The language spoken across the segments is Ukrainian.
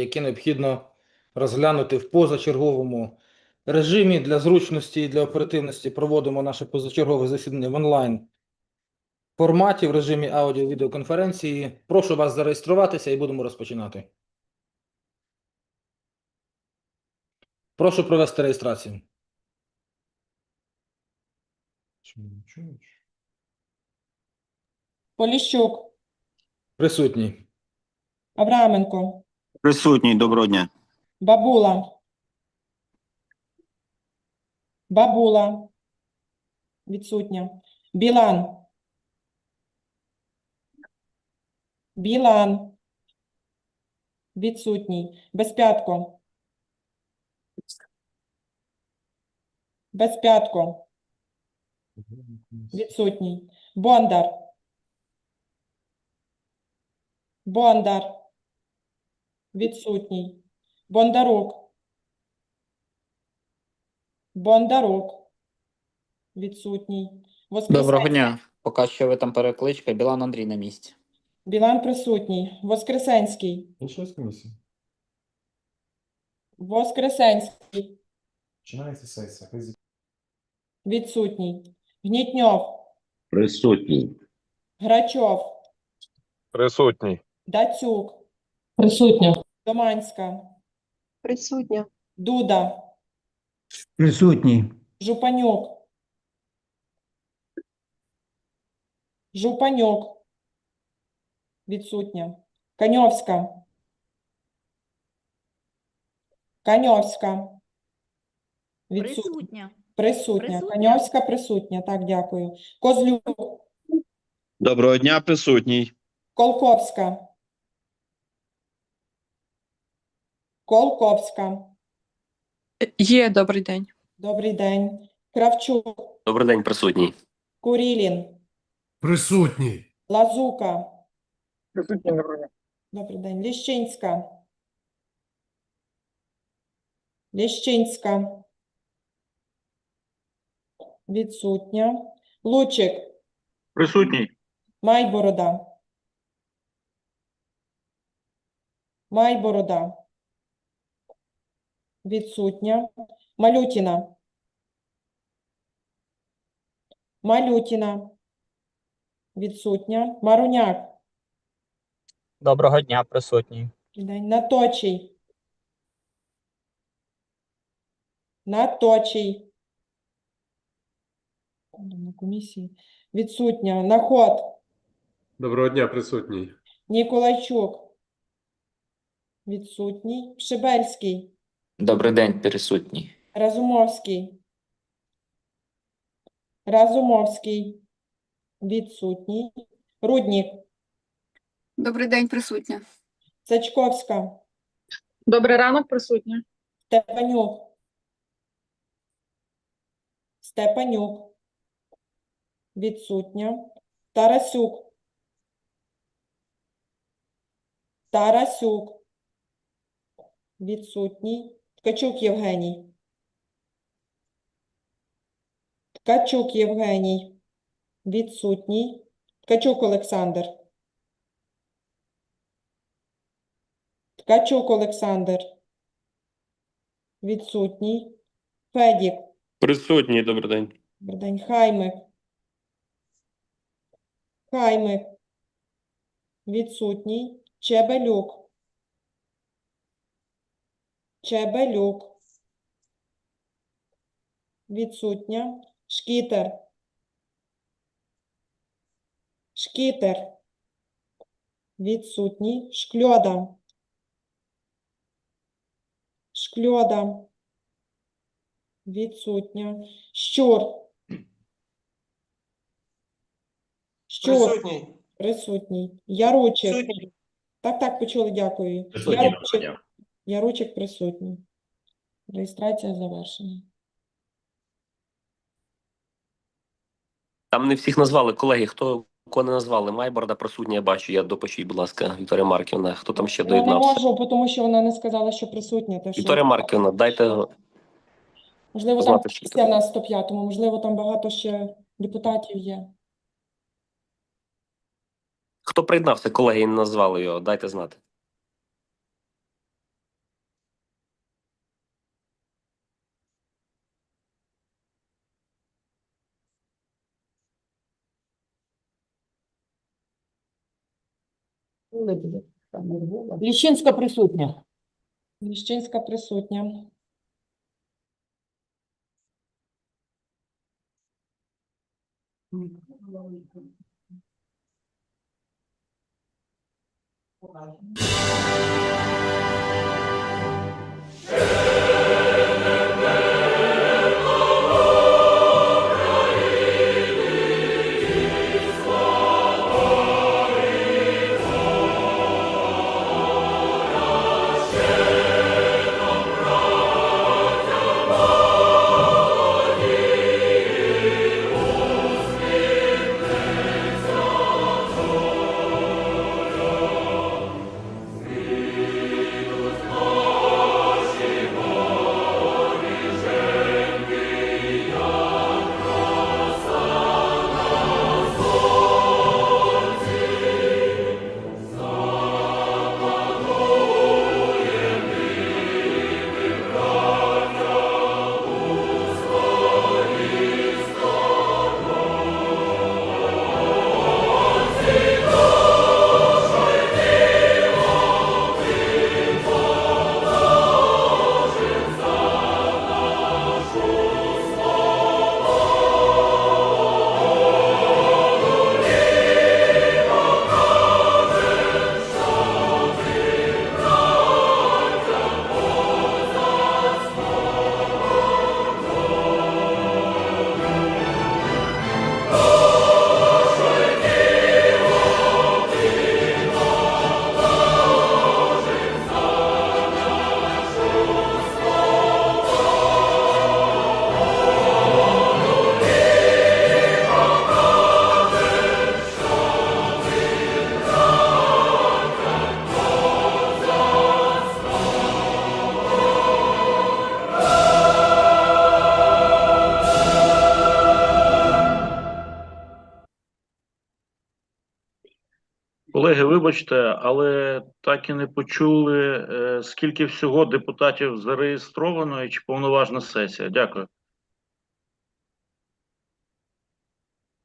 які необхідно розглянути в позачерговому режимі для зручності і для оперативності проводимо наше позачергове засідання в онлайн форматі в режимі аудіо-відеоконференції. Прошу вас зареєструватися і будемо розпочинати. Прошу провести реєстрацію. Поліщук, Присутній. Авраменко, Присутній, доброго дня. Бабула. Бабула. Відсутня. Білан. Білан. Відсутній. Безпятко. Безпятко. Відсутній. Бондар. Бондар. Відсутній. Бондарук. Бондарук. Відсутній. Воскресенський. Доброго дня. Поки що ви там перекличка, Білан Андрій на місці. Білан присутній. Воскресенський. Комісія. Воскресенський. Починається сесія. Зі- Відсутній. Гнітньов. Присутній. Грачов. Присутній. Дацюк. Присутня. Доманська. Присутня. Дуда. Присутній. Жупанюк. Жупанюк. Відсутня. Каньовська. Каньовська. Відсутня. Присутня. Присутня. Присутня. Каньовська присутня. Так, дякую. Козлюк. Доброго дня, присутній. Колковська. Колковська. Є, добрий день. Добрий день. Кравчук. Добрий день, присутній. Курілін. Присутній. Лазука. Присутній, доброго дня. Добрий день. Ліщинська. Ліщинська. Відсутня. Лучик. Присутній. Майборода. Майборода. Відсутня. Малютіна. Малютіна. Відсутня. Маруняк. Доброго дня, присутній. Наточий. Наточий. На комісії. Відсутня. Наход. Доброго дня, присутній. Ніколайчук. Відсутній. Пшебельський. Добрий день, присутній. Разумовський. Разумовський. Відсутній. Руднік. Добрий день, присутня. Цачковська. Добрий ранок, присутня. Степанюк. Степанюк. Відсутня. Тарасюк. Тарасюк. Відсутній. Ткачук Євгеній. Ткачук Євгеній. Відсутній. Ткачук Олександр. Ткачук Олександр. Відсутній. Федік. Присутній, добрий день. Добрий день. Хаймик. Хаймик. Відсутній. Чебелюк. Чебелюк. Відсутня. Шкітер. Шкітер. Відсутній. Шкльода. Шкльода. Відсутня. Щур. Щур. Присутній. Присутній. Яручик. Присутній. Так, так, почули, дякую. Присутній, Яручик. дня. Яручик присутній. Реєстрація завершена. Там не всіх назвали, колеги. Хто кого не назвали? Майборда присутня, я бачу. Я допишіть, будь ласка, Вікторія Марківна. Хто там ще Я не доєднався? можу, тому що вона не сказала, що присутня. Так що, Вікторія Марківна, дайте можливо, там знати, що в нас 105-му, можливо, там багато ще депутатів є. хто приєднався, колеги, і не назвали його. Дайте знати. Ліщинська присутня. Ліщинська присутня. Колеги, вибачте, але так і не почули, е, скільки всього депутатів зареєстровано і чи повноважна сесія. Дякую.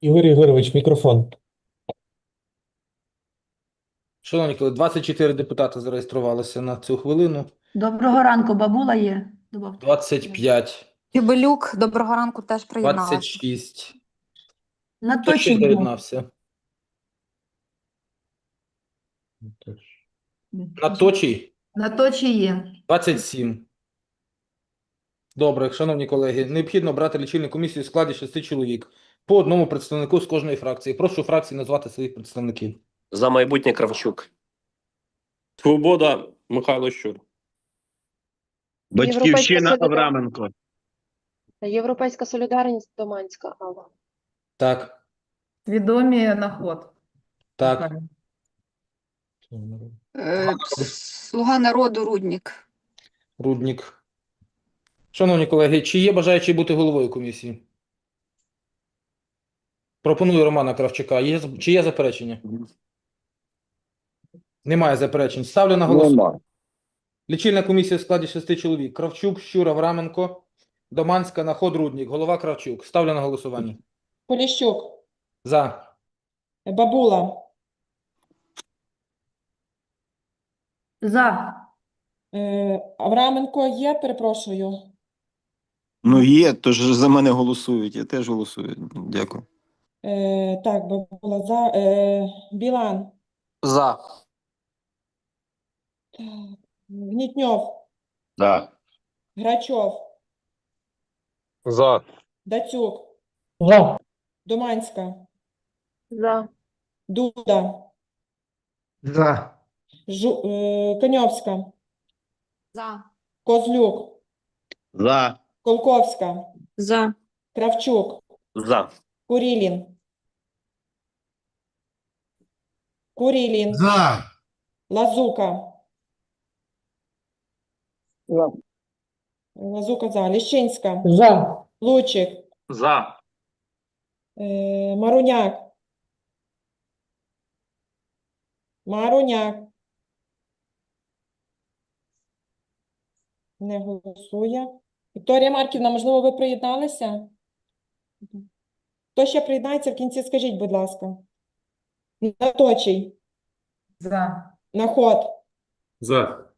Ігор Ігорович, мікрофон. Шановні колеги, 24 депутати зареєструвалися на цю хвилину. Доброго ранку, бабула є. Добавте. 25, Юбилюк, доброго ранку, теж 26. На Хто ще доєднався? На точій На точі є. 27. Добре, шановні колеги, необхідно брати лічильну комісію в складі 6 чоловік. По одному представнику з кожної фракції. Прошу фракції назвати своїх представників. За майбутнє Кравчук. Свобода Михайло Щур. Батьківщина Європейська Авраменко. Європейська солідарність Доманська Алла. Так, Відомі на ход. так. Е, Слуга народу, Руднік. Руднік. Шановні колеги, чи є бажаючі бути головою комісії? Пропоную Романа Кравчука. Є, чи є заперечення? Немає заперечень. Ставлю на голосування. Лічильна комісія в складі шести чоловік. Кравчук, Щур, Авраменко, Доманська, Наход, Руднік. Голова Кравчук. Ставлю на голосування. Поліщук. За. Бабула. За. Е, Авраменко є, перепрошую. Ну є, то ж за мене голосують, я теж голосую. Дякую. Е, так, бабула за. Е, Білан. За. Гнітньов. Да. Грачов. За. Дацюк. За. Доманська. За. Дуда. За. Жу, е, Коньовська. За. Козлюк. За. Колковська. За. Кравчук. За. Курілін. Курілін. За. Лазука. За. Лазука за. Ліщинська. За. Лучик. За. Е, Маруняк. Маруняк. Не голосує. Вікторія Марківна, можливо, ви приєдналися? Хто ще приєднається в кінці, скажіть, будь ласка. Наточий. За. Наход, За.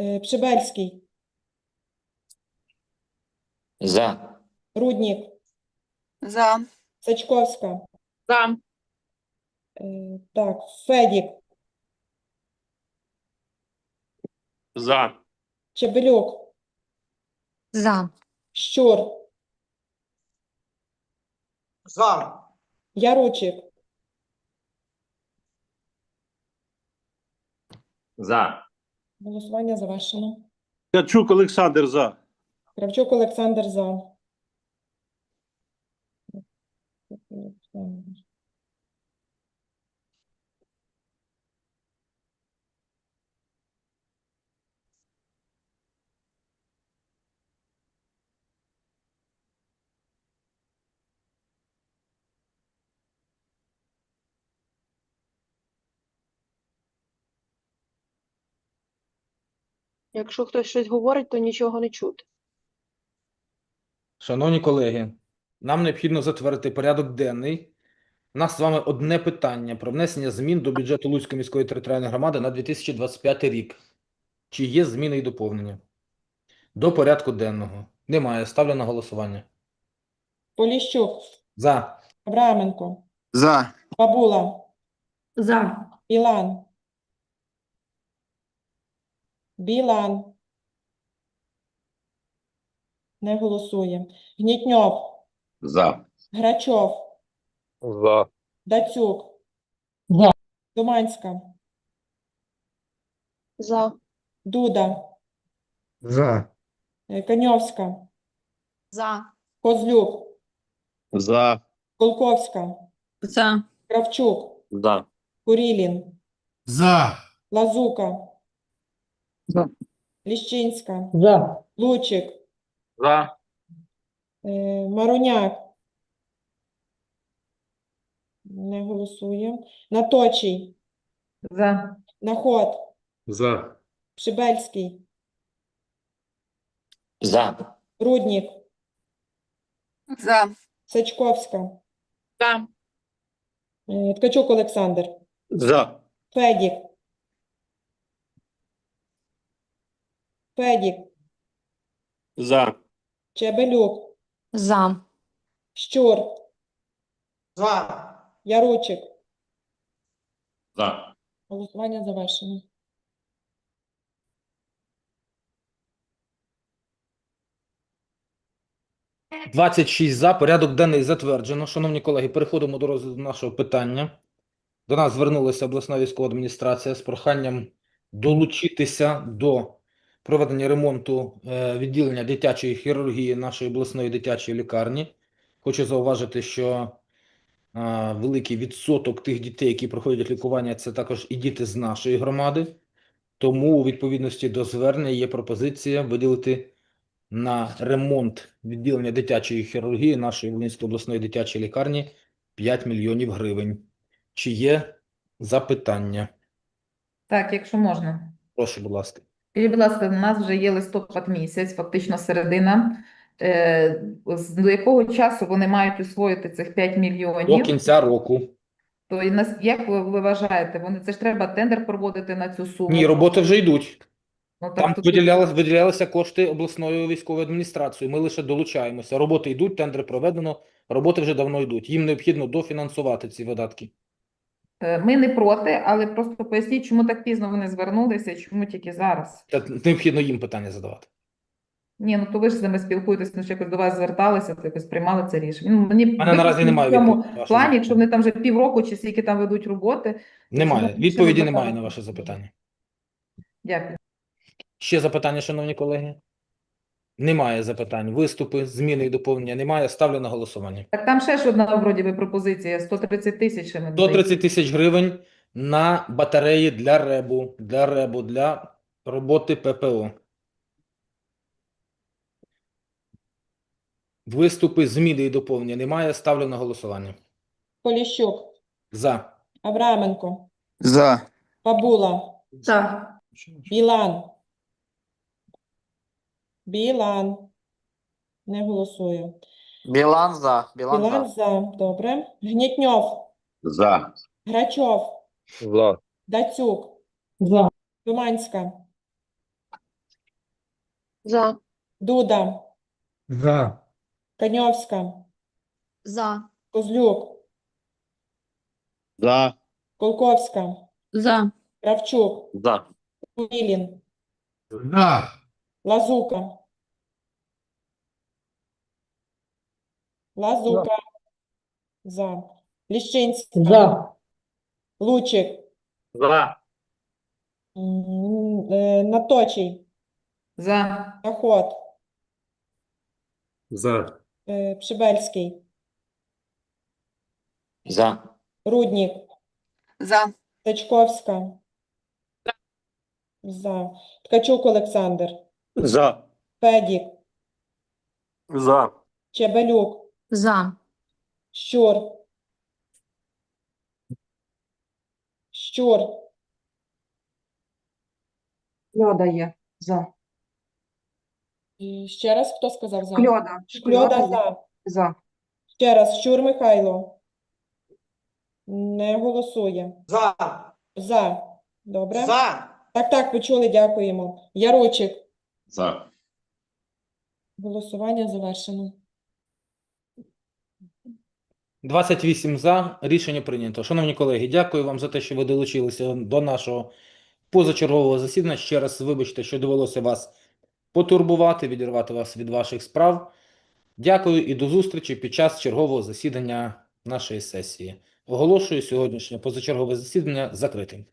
е, Пшибельський, За. Руднік, За. Сачковська, За. е, так, Федік, За. Чебелюк, За. Щур, За. Яручик, За. голосування завершено. Ткачук Олександр за. Кравчук Олександр за. Якщо хтось щось говорить, то нічого не чути. Шановні колеги, нам необхідно затвердити порядок денний. У нас з вами одне питання про внесення змін до бюджету Луцької міської територіальної громади на 2025 рік. Чи є зміни і доповнення? До порядку денного. Немає. Ставлю на голосування. Поліщук, За. Авраменко, За. Бабула, За. Білан, Білан. Не голосує. Гнітньов, За. Грачов, За. Дацюк, За. Доманська, За. Дуда, За. е, Каньовська, За. Козлюк, За. Колковська, За. Кравчук, За. Курілін, За. Лазука, За. Ліщинська, За. Лучик, За. е, Маруняк. Не голосує. Наточий, За. Наход, За. Пшибельський, За. Руднік, За. Сачковська, За. е, Ткачук Олександр, За. Федік, Федік, За. Чебелюк, За. Щур, За. Яручик. За. Голосування завершено. – 26 за. Порядок денний затверджено. Шановні колеги, переходимо до розгляду нашого питання. До нас звернулася обласна військова адміністрація з проханням долучитися до проведення ремонту е, відділення дитячої хірургії нашої обласної дитячої лікарні. Хочу зауважити, що великий відсоток тих дітей, які проходять лікування, це також і діти з нашої громади. Тому у відповідності до звернення є пропозиція виділити на ремонт відділення дитячої хірургії нашої Волинської обласної дитячої лікарні 5 мільйонів гривень. Чи є запитання? Так, якщо можна. Прошу, будь ласка. Скажіть, будь ласка, у нас вже є листопад місяць, фактично середина. Е, До якого часу вони мають освоїти цих 5 мільйонів? До кінця року. То і нас, як ви, ви вважаєте, вони це ж треба тендер проводити на цю суму? Ні, роботи вже йдуть. Ну, так, Там тут- виділялися, виділялися кошти обласною військовою адміністрацією. Ми лише долучаємося. Роботи йдуть, тендери проведено, роботи вже давно йдуть. Їм необхідно дофінансувати ці видатки. Е, Ми не проти, але просто поясніть, чому так пізно вони звернулися, чому тільки зараз? Та необхідно їм питання задавати. Ні, ну то ви ж з ними спілкуєтесь, ну що якось до вас зверталися, то якось приймали це рішення. Ну, мені мене наразі немає в цьому відповіді плані, якщо вони там вже півроку чи скільки там ведуть роботи. Немає. Відповіді немає на ваше запитання. Дякую. Ще запитання, шановні колеги? Немає запитань. Виступи, зміни і доповнення немає. Ставлю на голосування. Так там ще ж одна вроді би пропозиція, 130 тисяч. ще не додають. 130 тисяч гривень на батареї для РЕБу, для РЕБу, для роботи ППО. Виступи, зміни і доповнення немає. Ставлю на голосування. Поліщук, За. Авраменко, За. Бабула, За. Білан. Білан. Не голосую. Білан за. Білан Білан за. за. Добре. Гнітньов, За. Грачов, За. Дацюк, За. Думанська, За. Дуда, За. Каньовська, За. Козлюк, За. Колковська, За. Кравчук, За. Кулілін, За. Лазука. Лазука. За. Ліщинська. За. Лучик. За. М, е, Наточий. За. Охот. За. е, Пшибельський. За. Руднік. За. Тачковська. За. Ткачук Олександр. За. Федік. За. Чебелюк. За. Щур. Щур. Кльода є. За. І Ще раз хто сказав за? Кльода. Шкльода за. За. Ще раз, Щур Михайло. Не голосує. За. За. Добре. За. Так, так, почули, дякуємо. Ярочик. За. Голосування завершено. 28 за. Рішення прийнято. Шановні колеги, дякую вам за те, що ви долучилися до нашого позачергового засідання. Ще раз вибачте, що довелося вас потурбувати, відірвати вас від ваших справ. Дякую і до зустрічі під час чергового засідання нашої сесії. Оголошую сьогоднішнє позачергове засідання закритим.